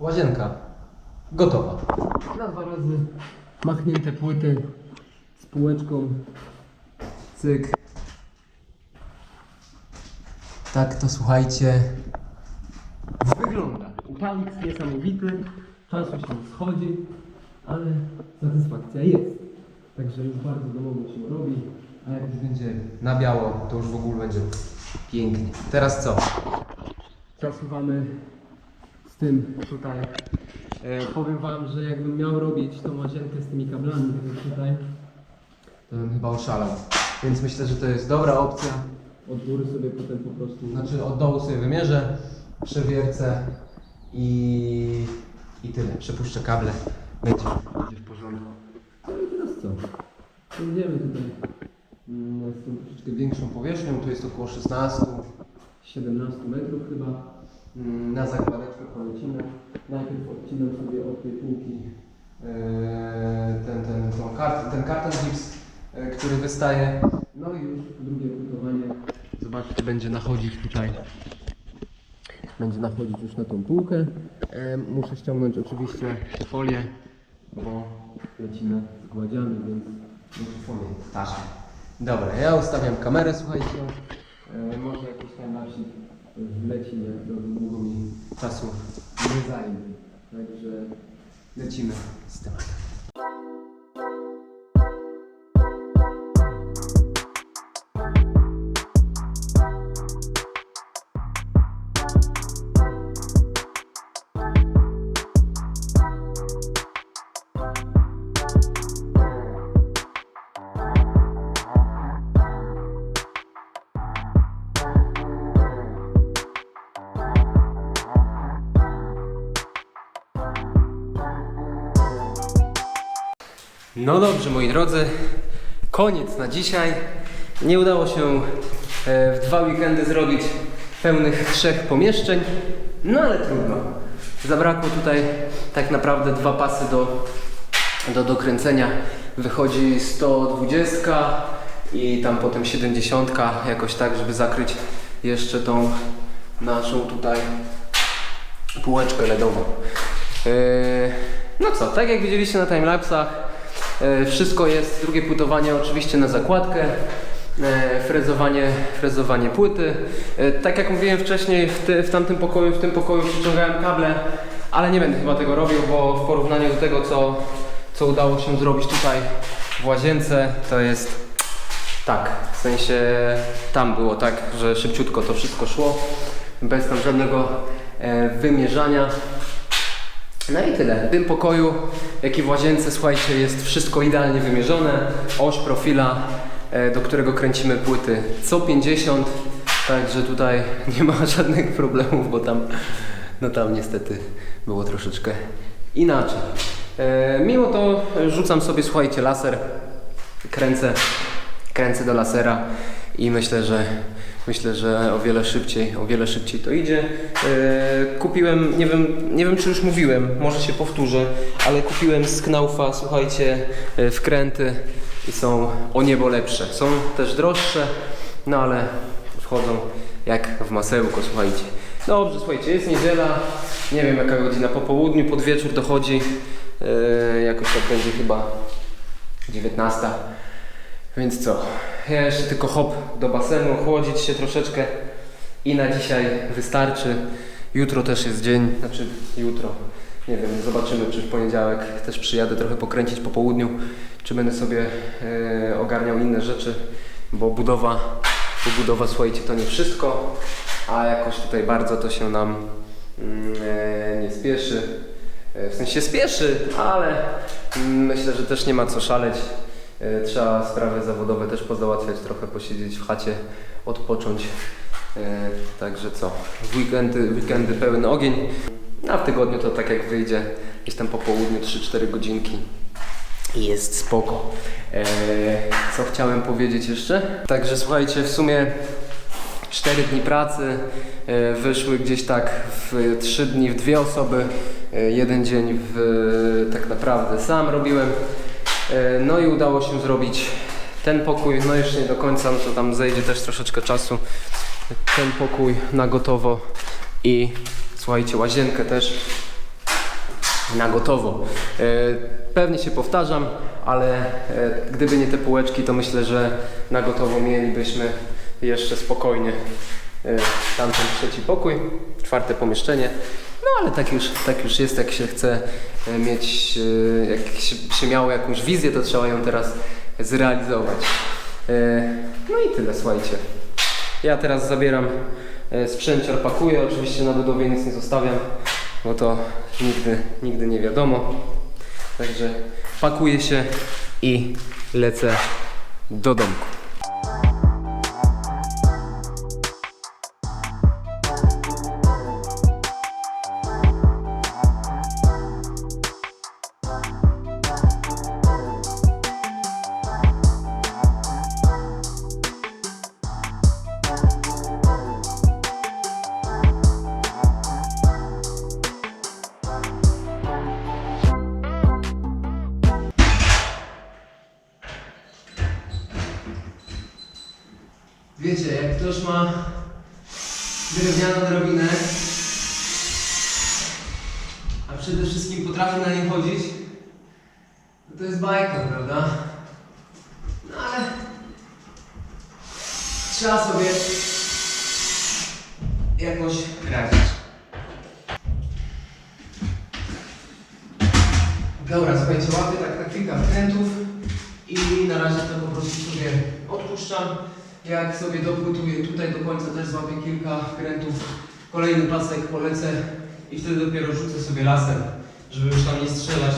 łazienka gotowa. Na dwa razy machnięte płyty z półeczką. Cyk. Tak to słuchajcie. Wygląda. Upałnik niesamowity, czasu się schodzi, ale satysfakcja jest. Także już bardzo domowo się robi, a jak już będzie na biało, to już w ogóle będzie pięknie. Teraz co? Zasuwamy tym tutaj. E, powiem wam, że jakbym miał robić tą łazienkę z tymi kablami tutaj, to bym chyba oszalał. Więc myślę, że to jest dobra opcja. Od góry sobie potem po prostu, znaczy od dołu sobie wymierzę, przewiercę i, i tyle. Przepuszczę kable. Będzie, będzie w porządku. No i teraz co? Będziemy tutaj z tą troszeczkę większą powierzchnią. Tu jest około 16, 17 metrów chyba. Mm, Na zakładeczkę polecimy. Najpierw odcinam sobie od półki e, ten, ten, tą kart, ten karton gips, e, który wystaje. No i już drugie płytowanie. Zobaczcie, będzie nachodzić tutaj. Będzie nachodzić już na tą półkę. E, muszę ściągnąć oczywiście folię, bo lecimy z gładziami, więc muszę folię taszę. Dobra, ja ustawiam kamerę, słuchajcie. Może jakiś timelapsik wleci, jak to długo mi czasu nie zajmie. Także lecimy z tematem. No dobrze, moi drodzy, koniec na dzisiaj. Nie udało się e, w dwa weekendy zrobić pełnych trzech pomieszczeń, no ale trudno. Zabrakło tutaj tak naprawdę dwa pasy do, do dokręcenia. Wychodzi 120 i tam potem 70, jakoś tak, żeby zakryć jeszcze tą naszą tutaj półeczkę LEDową. Yy, no co, tak jak widzieliście na timelapsach, wszystko jest, drugie płytowanie oczywiście na zakładkę, yy, frezowanie, frezowanie płyty. Yy, tak jak mówiłem wcześniej, w, w tamtym pokoju, w tym pokoju przyciągałem kable, ale nie będę chyba tego robił, bo w porównaniu do tego, co, co udało się zrobić tutaj w łazience, to jest tak, w sensie tam było tak, że szybciutko to wszystko szło, bez tam żadnego e, wymierzania. No i tyle. W tym pokoju, jak i w łazience, słuchajcie, jest wszystko idealnie wymierzone. Oś profila, e, do którego kręcimy płyty co 50, także tutaj nie ma żadnych problemów, bo tam, no tam niestety było troszeczkę inaczej. E, mimo to rzucam sobie, słuchajcie, laser, kręcę kręcę do lasera i myślę, że myślę, że o wiele szybciej, o wiele szybciej to idzie. Yy, kupiłem, nie wiem, nie wiem czy już mówiłem, może się powtórzę, ale kupiłem z Knaufa, słuchajcie, yy, wkręty i są o niebo lepsze. Są też droższe, no ale wchodzą jak w masełko, słuchajcie. Dobrze, słuchajcie, jest niedziela, nie wiem jaka godzina, po południu, pod wieczór dochodzi, yy, jakoś tak będzie chyba 19. Więc co? Ja jeszcze tylko hop do basenu, chłodzić się troszeczkę i na dzisiaj wystarczy. Jutro też jest dzień, znaczy jutro. Nie wiem, zobaczymy czy w poniedziałek też przyjadę trochę pokręcić po południu, czy będę sobie e, ogarniał inne rzeczy, bo budowa, bo budowa słuchajcie to nie wszystko, a jakoś tutaj bardzo to się nam mm, e, nie spieszy. E, W sensie spieszy, ale mm, myślę, że też nie ma co szaleć. E, Trzeba sprawy zawodowe też pozałatwiać, trochę posiedzieć w chacie, odpocząć. E, Także co, w weekendy, weekendy pełen ogień, a w tygodniu to tak jak wyjdzie, tam po południu 3-4 godzinki i jest spoko. E, Co chciałem powiedzieć jeszcze? Także słuchajcie, w sumie 4 dni pracy wyszły gdzieś tak w 3 dni w dwie osoby, jeden dzień w, tak naprawdę sam robiłem. E, No i udało się zrobić ten pokój, no jeszcze nie do końca, no to tam zejdzie też troszeczkę czasu. Ten pokój na gotowo i słuchajcie, łazienkę też na gotowo. E, Pewnie się powtarzam, ale e, gdyby nie te półeczki, to myślę, że na gotowo mielibyśmy jeszcze spokojnie tamten trzeci pokój, czwarte pomieszczenie. No ale tak już, tak już jest, jak się chce e, mieć, e, jak się, miało jakąś wizję, to trzeba ją teraz zrealizować. E, No i tyle, słuchajcie. Ja teraz zabieram e, sprzęcior, pakuję. Oczywiście na budowie nic nie zostawiam, bo to nigdy, nigdy nie wiadomo. Także pakuję się i lecę do domku. Trzeba sobie jakoś radzić. Dobra, słuchajcie, łapię tak na kilka wkrętów i na razie to po prostu sobie odpuszczam. Jak sobie dopłytuję tutaj do końca też złapię kilka wkrętów, kolejny pasek polecę i wtedy dopiero rzucę sobie lasem, żeby już tam nie strzelać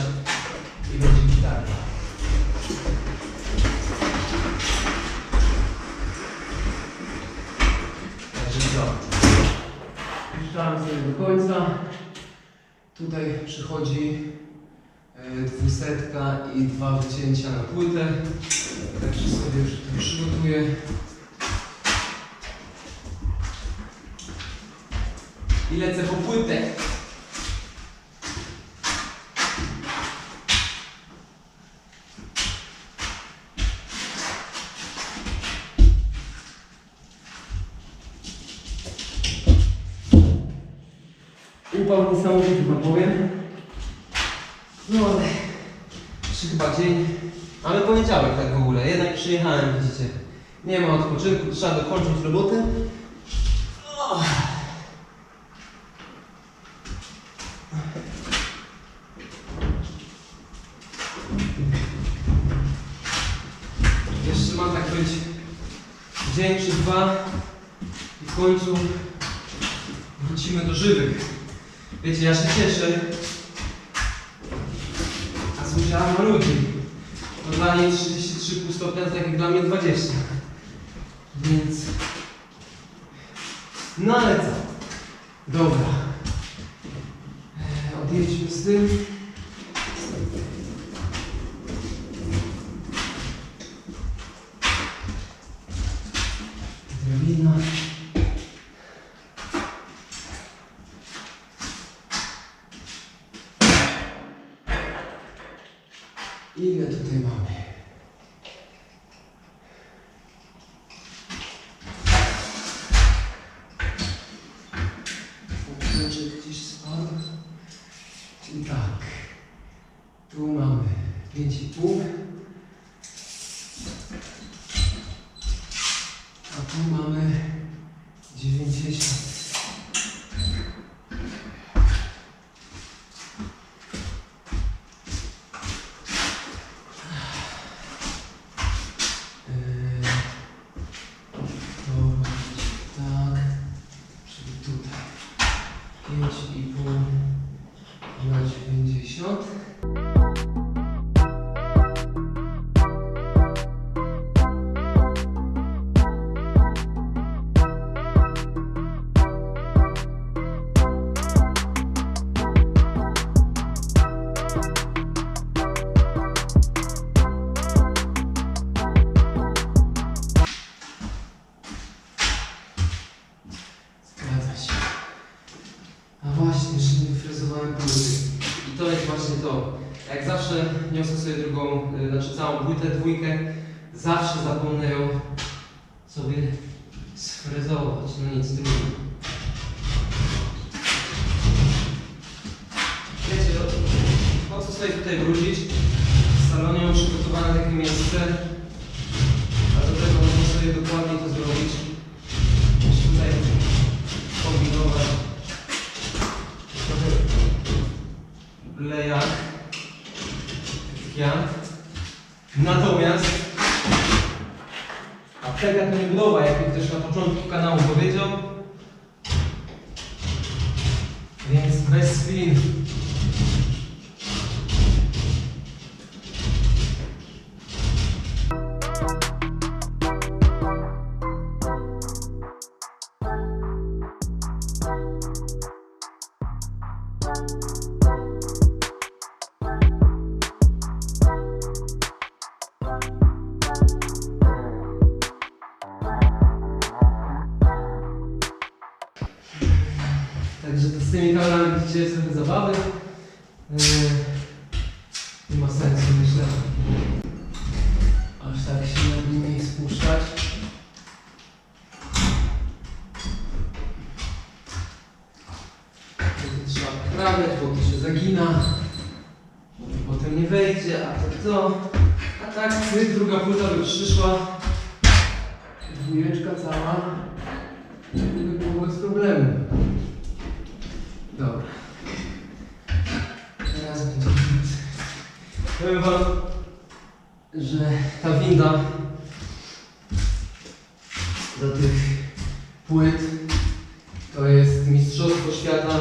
Tutaj przychodzi e, dwusetka i dwa wycięcia na płytę. Także sobie już to przygotuję. I lecę po płytę. Przyjechałem, widzicie. Nie ma odpoczynku, trzeba dokończyć robotę. O. Jeszcze ma tak być dzień czy dwa i w końcu wrócimy do żywych. Wiecie, ja się cieszę, a słyszałem o ludzi. To dla niej 33,5 stopnia, tak jak dla mnie 20. Więc... No ale co? Dobra. Eee, Odjedźmy z tym. 24 Zawsze niosę sobie drugą, y, znaczy całą płytę, dwójkę, zawsze zapomnę ją sobie sfrezować. No nic, trudno. Wiecie, no, sobie tutaj wrócić. Apteka to nie budowa, jak ktoś na początku kanału powiedział. Więc bez spin. Poprawiać, bo to się zagina. Potem nie wejdzie, a to to. A tak, cyk, druga płyta by przyszła. Dwójeczka cała. By było bez problemu. Dobra. Teraz będzie. Powiem wam, że ta winda do tych płyt to jest mistrzostwo świata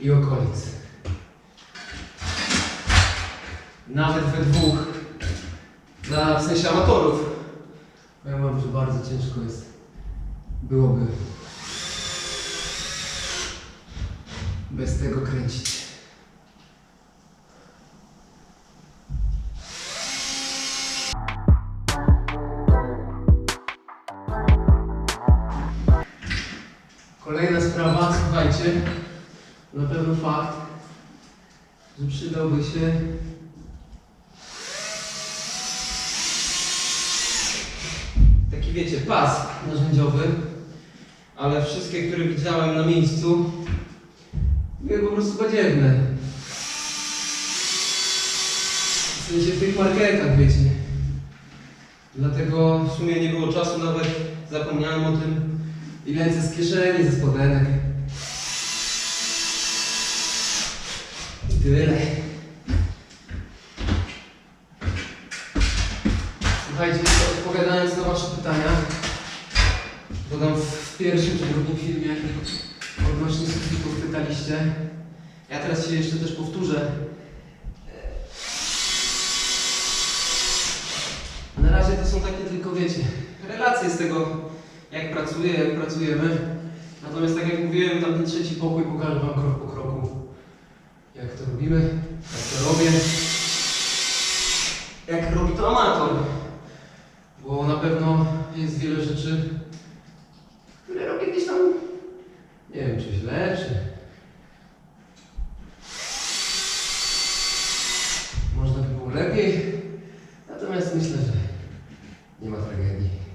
i okolic. Nawet we dwóch. Dla w sensie amatorów. Powiem wam, że bardzo ciężko jest. Byłoby bez tego kręcić. Kolejna sprawa, słuchajcie, na pewno fakt, że przydałby się taki wiecie, pas narzędziowy, ale wszystkie, które widziałem na miejscu, były po prostu badziewne. W sensie w tych markerkach, wiecie. Dlatego w sumie nie było czasu nawet, zapomniałem o tym. I ręce z kieszeni, ze spodenek. I tyle. Słuchajcie, odpowiadając na Wasze pytania, bo tam w pierwszym czy drugim filmie pytaliście. Ja teraz się jeszcze też powtórzę. Na razie to są takie tylko, wiecie, relacje z tego, jak pracuję, jak pracujemy. Natomiast tak jak mówiłem, tam ten trzeci pokój pokażę Wam krok po kroku, jak to robimy, jak to robię. Jak robi to amator. Bo na pewno jest wiele rzeczy, które robię gdzieś tam, nie wiem, czy źle, czy... Można by było lepiej. Natomiast myślę, że nie ma tragedii.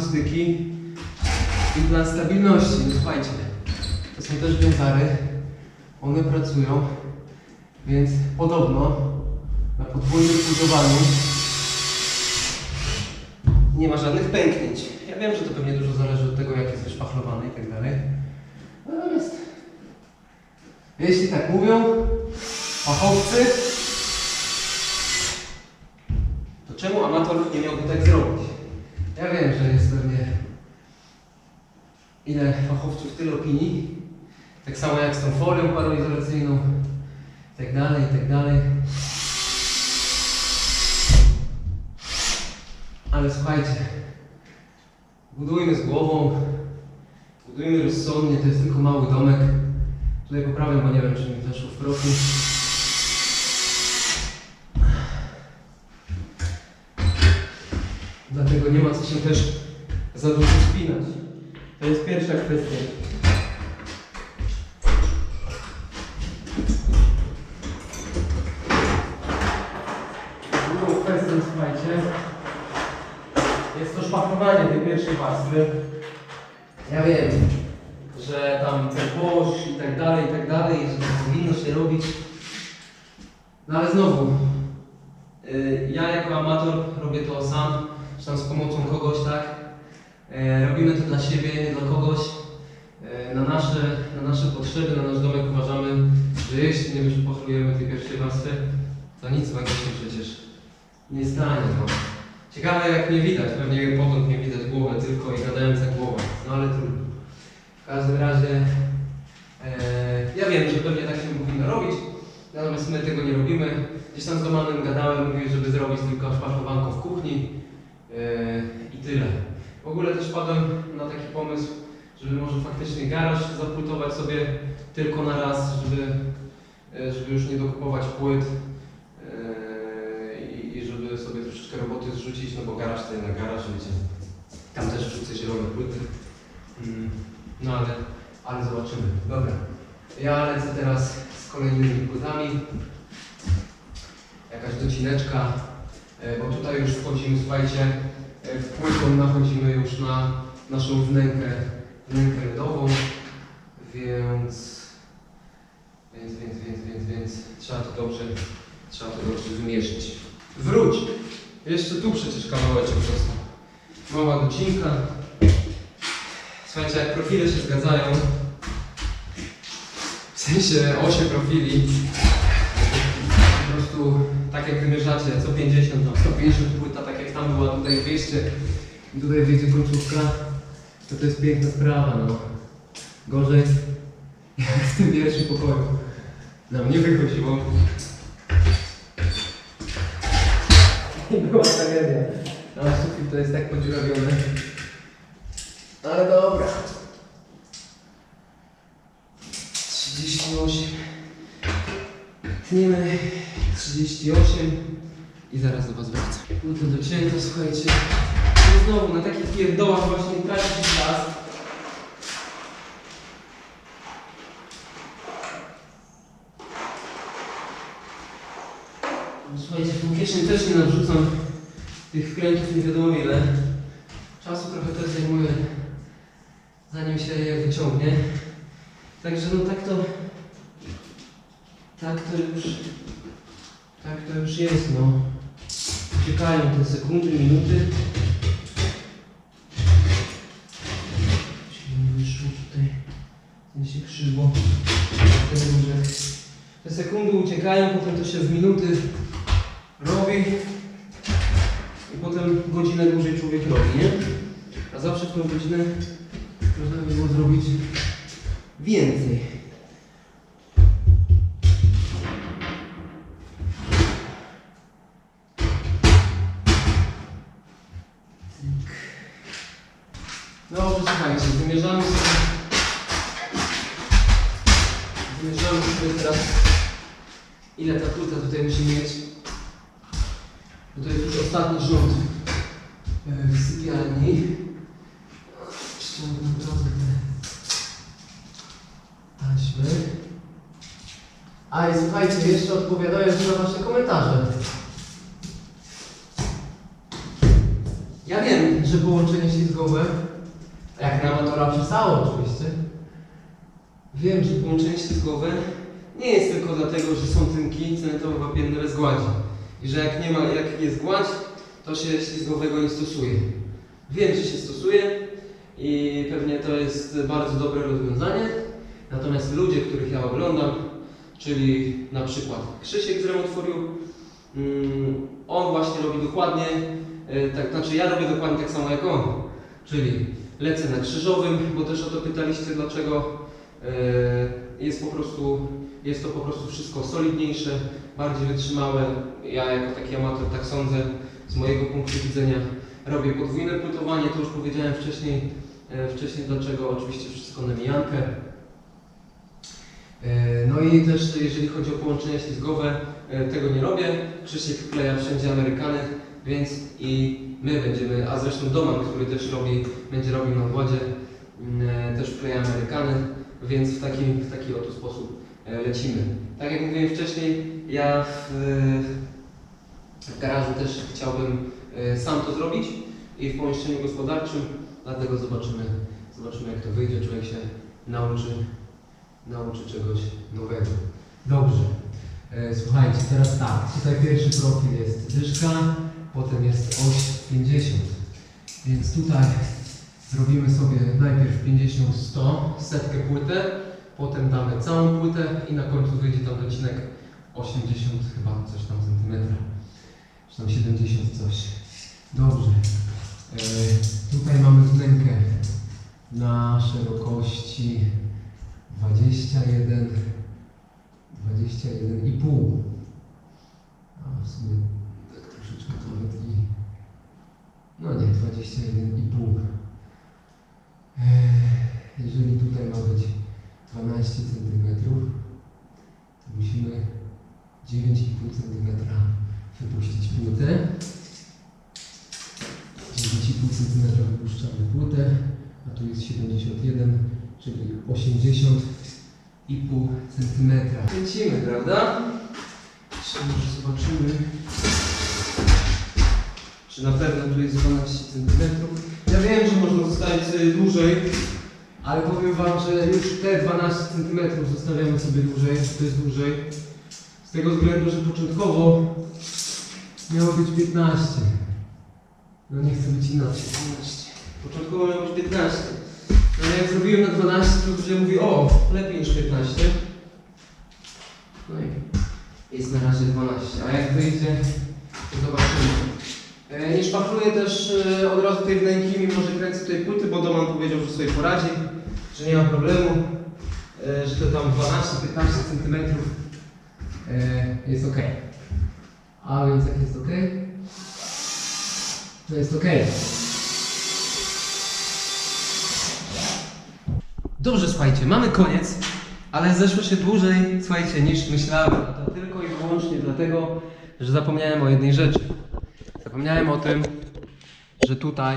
Akustyki i dla stabilności. No słuchajcie, to są też wiązary, one pracują, więc podobno na podwójnym płytowaniu nie ma żadnych pęknięć. Ja wiem, że to pewnie dużo zależy od tego, jak jest wyszpachlowany i tak dalej. Natomiast jeśli tak mówią fachowcy, to czemu amator nie miałby tak zrobić? Ja wiem, że jest pewnie ile fachowców, tyle opinii. Tak samo jak z tą folią paroizolacyjną i tak dalej, i tak dalej. Ale słuchajcie, budujmy z głową, budujmy rozsądnie, to jest tylko mały domek. Tutaj poprawiam, bo nie wiem, czy mi weszło w profił. Się też za dużo spinać. To jest pierwsza kwestia. Drugą kwestią, słuchajcie, jest to szpachlowanie tej pierwszej warstwy. Ja wiem, że tam ten posz i tak dalej, i tak dalej, że to powinno się robić. No ale znowu, y, ja jako amator robię to sam, czy tam z pomocą kogoś, tak? Y, Robimy to dla siebie, nie dla kogoś. Y, Na nasze, na nasze potrzeby, na nasz domek uważamy, że jeśli nie wyszpachlujemy tej pierwszej warstwy, to nic złego się przecież nie stanie. No. Ciekawe jak mnie widać, pewnie potąd nie widać głowę tylko i gadająca głowa, no ale trudno. W każdym razie, e, ja wiem, że pewnie tak się powinno robić, natomiast my tego nie robimy. Gdzieś tam z Domanem gadałem, mówił, żeby zrobić tylko szpachlowanko w kuchni e, i tyle. W ogóle też padłem na taki pomysł, żeby może faktycznie garaż zapłytować sobie tylko na raz, żeby, e, żeby już nie dokupować płyt e, i, i żeby sobie troszeczkę roboty zrzucić, no bo garaż to jednak garaż, wiecie. Tam też wrzucę zielone płyty. Mm, No ale, ale zobaczymy. Dobra. Ja lecę teraz z kolejnymi płytami. Jakaś docineczka, e, bo tutaj już wchodzimy, słuchajcie, e, płytą nachodzimy już na naszą wnękę, wnękę ledową, więc, więc, więc, więc, więc, więc trzeba to dobrze, trzeba to dobrze wymierzyć. Wróć! Jeszcze tu przecież kawałeczek został. Mała docinka. Słuchajcie, jak profile się zgadzają, w sensie osie profili, po prostu tak jak wymierzacie, co 50, tam 150 płyta, tak jak tam była tutaj 200 i tutaj wyjdzie końcówka, to to jest piękna sprawa, no. Gorzej jak w tym pierwszym pokoju. Nam nie wychodziło. To jest tak podziurawione. Ale dobra. 38. Tniemy 38 i zaraz do Was wracam. No to docięto, słuchajcie. No znowu na takich pierdołach właśnie tracić czas. Słuchajcie, tą kieszeń też nie narzucam tych wkrętów nie wiadomo ile. Czasu trochę też zajmuje, zanim się je wyciągnie. Także no tak to, tak to już, tak to już jest, no. Czekają te sekundy, minuty. Się krzywo. Te sekundy uciekają, potem to się w minuty robi. I potem godzinę dłużej człowiek robi, nie? A zawsze w tą godzinę można by było zrobić więcej. Jak na amatora przystało oczywiście, wiem, że połączenie ślizgowe nie jest tylko dlatego, że są tynki cementało-wapienne bez gładzi. I że jak nie ma, jak jest gładź, to się ślizgowego nie stosuje. Wiem, że się stosuje i pewnie to jest bardzo dobre rozwiązanie. Natomiast ludzie, których ja oglądam, czyli na przykład Krzysiek z Remotforiu, mm, on właśnie robi dokładnie, e, tak, znaczy ja robię dokładnie tak samo jak on. Czyli lecę na krzyżowym, bo też o to pytaliście, dlaczego e, jest po prostu, jest to po prostu wszystko solidniejsze, bardziej wytrzymałe. Ja jako taki amator tak sądzę, z mojego punktu widzenia robię podwójne płytowanie, to już powiedziałem wcześniej, e, wcześniej dlaczego, oczywiście wszystko na mijankę. E, No i też jeżeli chodzi o połączenia ślizgowe, tego nie robię. Krzysiek wkleja wszędzie Amerykany, więc i my będziemy, a zresztą Doman, który też robi, będzie robił na wodzie, mm, też kleje Amerykany, więc w taki, w taki oto sposób e, lecimy. Tak jak mówiłem wcześniej, ja w, w garażu też chciałbym e, sam to zrobić i w pomieszczeniu gospodarczym, dlatego zobaczymy, zobaczymy jak to wyjdzie, człowiek się nauczy, nauczy czegoś nowego. Dobrze. E, Słuchajcie, teraz tak, tutaj pierwszy profil jest dyszka, potem jest oś 50. Więc tutaj zrobimy sobie najpierw 50-100, setkę płytę, potem damy całą płytę i na końcu wyjdzie tam docinek 80 chyba coś tam centymetra, czy tam 70 coś. Dobrze. E, tutaj mamy wnękę na szerokości 21 21,5. A w nawet i. No nie, 21,5. Eee, Jeżeli tutaj ma być 12 cm, to musimy 9,5 cm wypuścić płytę. 9,5 cm wypuszczamy płytę, a tu jest 71, czyli 80 i pół centymetra. Kręcimy, prawda? Czy może zobaczymy, czy na pewno tu jest 12 centymetrów. Ja wiem, że można zostawić sobie dłużej, ale powiem Wam, że już te 12 centymetrów zostawiamy sobie dłużej, to jest dłużej. Z tego względu, że początkowo miało być 15. No nie chcę być inaczej, 12. Początkowo miało być 15. No ale jak zrobiłem na 12, to ludzie mówi, o, lepiej niż 15. No i jest na razie 12, a jak wyjdzie, to zobaczymy. E, nie szpachluję też e, od razu tej wnęki, mimo że kręcę tutaj płyty, bo Doman powiedział, że sobie poradzi, że nie ma problemu, e, że to tam 12-15 cm jest ok. A więc jak jest ok, to jest ok. Dobrze, słuchajcie, mamy koniec, ale zeszło się dłużej, słuchajcie, niż myślałem. A to tylko i wyłącznie dlatego, że zapomniałem o jednej rzeczy. Zapomniałem o tym, że tutaj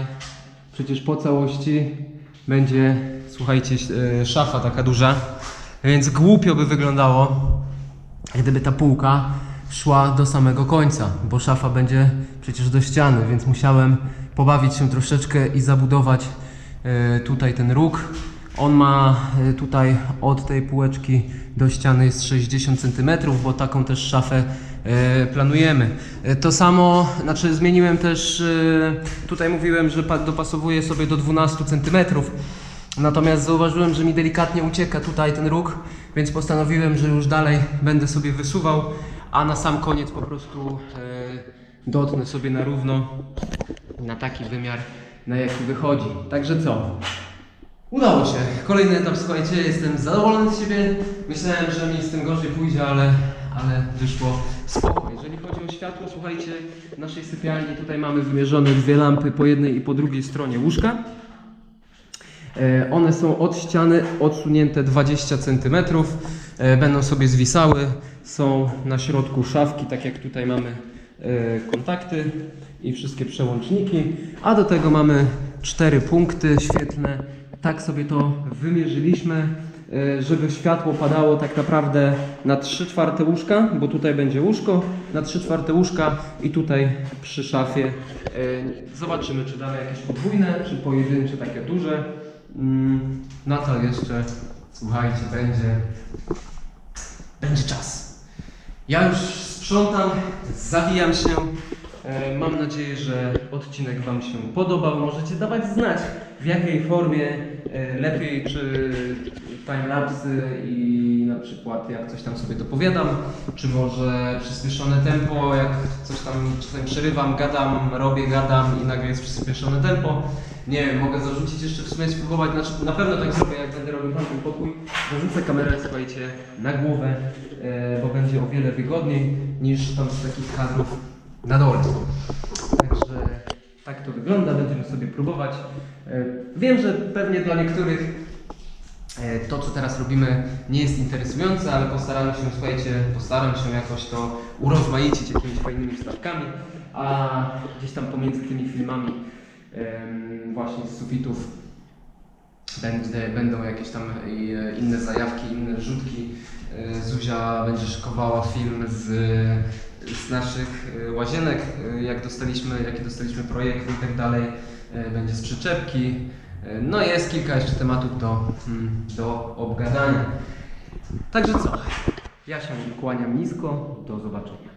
przecież po całości będzie, słuchajcie, e, szafa taka duża, więc głupio by wyglądało, gdyby ta półka szła do samego końca, bo szafa będzie przecież do ściany, więc musiałem pobawić się troszeczkę i zabudować e, tutaj ten róg. On ma e, tutaj od tej półeczki do ściany jest 60 cm, bo taką też szafę planujemy. E, To samo, znaczy zmieniłem też, e, tutaj mówiłem, że pa- dopasowuję sobie do 12 cm. Natomiast zauważyłem, że mi delikatnie ucieka tutaj ten róg, więc postanowiłem, że już dalej będę sobie wysuwał, a na sam koniec po prostu e, dotnę sobie na równo na taki wymiar, na jaki wychodzi. Także co? Udało się. Kolejny etap, słuchajcie, jestem zadowolony z siebie. Myślałem, że mi z tym gorzej pójdzie, ale, ale wyszło spoko. Jeżeli chodzi o światło, słuchajcie, w naszej sypialni tutaj mamy wymierzone dwie lampy po jednej i po drugiej stronie łóżka. E, One są od ściany odsunięte 20 cm. E, Będą sobie zwisały. Są na środku szafki, tak jak tutaj mamy e, kontakty i wszystkie przełączniki. A do tego mamy cztery punkty świetlne. Tak sobie to wymierzyliśmy, żeby światło padało tak naprawdę na 3 czwarte łóżka, bo tutaj będzie łóżko, na 3 czwarte łóżka i tutaj przy szafie. e, Zobaczymy, czy damy jakieś podwójne, czy pojedyncze, takie duże. Mm, Na to jeszcze, słuchajcie, będzie, będzie czas. Ja już sprzątam, zawijam się. E, Mam nadzieję, że odcinek Wam się podobał. Możecie dawać znać, w jakiej formie e, lepiej, czy timelapsy i na przykład jak coś tam sobie dopowiadam, czy może przyspieszone tempo, jak coś tam czasem przerywam, gadam, robię, gadam i nagle jest przyspieszone tempo. Nie wiem, mogę zarzucić jeszcze w sumie spróbować, znaczy na pewno tak zrobię, jak będę robił tamten pokój. Zarzucę kamerę, słuchajcie, na głowę, e, bo będzie o wiele wygodniej niż tam z takich kadrów na dole. Także tak to wygląda, będziemy sobie próbować. E, Wiem, że pewnie dla niektórych to, co teraz robimy, nie jest interesujące, ale postaramy się, słuchajcie, postaram się jakoś to urozmaicić jakimiś fajnymi wstawkami. a gdzieś tam pomiędzy tymi filmami właśnie z sufitów będzie, będą jakieś tam e, inne zajawki, inne rzutki. E, Zuzia będzie szykowała film z, z naszych e, łazienek, e, jak dostaliśmy, jaki dostaliśmy projekt i tak dalej. E, Będzie z przyczepki. No jest kilka jeszcze tematów do, mm, do obgadania. Także co? Ja się kłaniam nisko. Do zobaczenia.